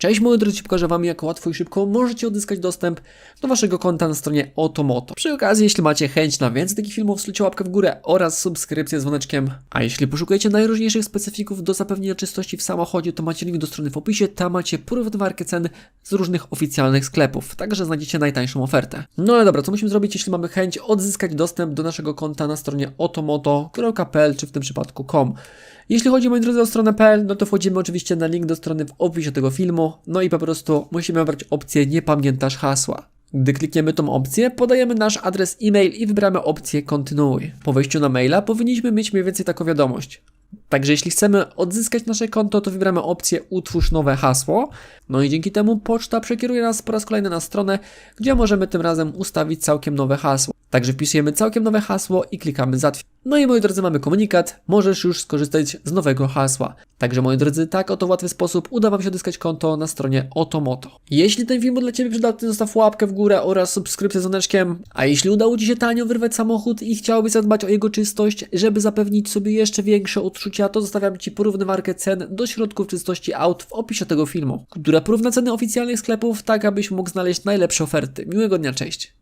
Cześć moi drodzy, pokażę Wam jak łatwo i szybko możecie odzyskać dostęp do Waszego konta na stronie Otomoto. Przy okazji, jeśli macie chęć na więcej takich filmów, wslujcie łapkę w górę oraz subskrypcję z dzwoneczkiem. A jeśli poszukujecie najróżniejszych specyfików do zapewnienia czystości w samochodzie, to macie link do strony w opisie, tam macie porównywarkę cen z różnych oficjalnych sklepów, także znajdziecie najtańszą ofertę. No ale dobra, co musimy zrobić, jeśli mamy chęć odzyskać dostęp do naszego konta na stronie otomoto.pl czy w tym przypadku com. Jeśli chodzi, moi drodzy, o stronę PL, no to wchodzimy oczywiście na link do strony w opisie tego filmu, no i po prostu musimy wybrać opcję nie pamiętasz hasła. Gdy klikniemy tą opcję, podajemy nasz adres e-mail i wybieramy opcję kontynuuj. Po wejściu na maila powinniśmy mieć mniej więcej taką wiadomość. Także jeśli chcemy odzyskać nasze konto, to wybieramy opcję utwórz nowe hasło. No i dzięki temu poczta przekieruje nas po raz kolejny na stronę, gdzie możemy tym razem ustawić całkiem nowe hasło. Także wpisujemy całkiem nowe hasło i klikamy zatwierdź. No i moi drodzy, mamy komunikat, możesz już skorzystać z nowego hasła. Także moi drodzy, tak oto w łatwy sposób uda Wam się odzyskać konto na stronie Otomoto. Jeśli ten film był dla Ciebie przydatny, zostaw łapkę w górę oraz subskrypcję z dzwoneczkiem. A jeśli udało Ci się tanio wyrwać samochód i chciałbyś zadbać o jego czystość, żeby zapewnić sobie jeszcze większe odczucia, to zostawiam Ci porównywarkę cen do środków czystości aut w opisie tego filmu, która porówna ceny oficjalnych sklepów, tak abyś mógł znaleźć najlepsze oferty. Miłego dnia, cześć!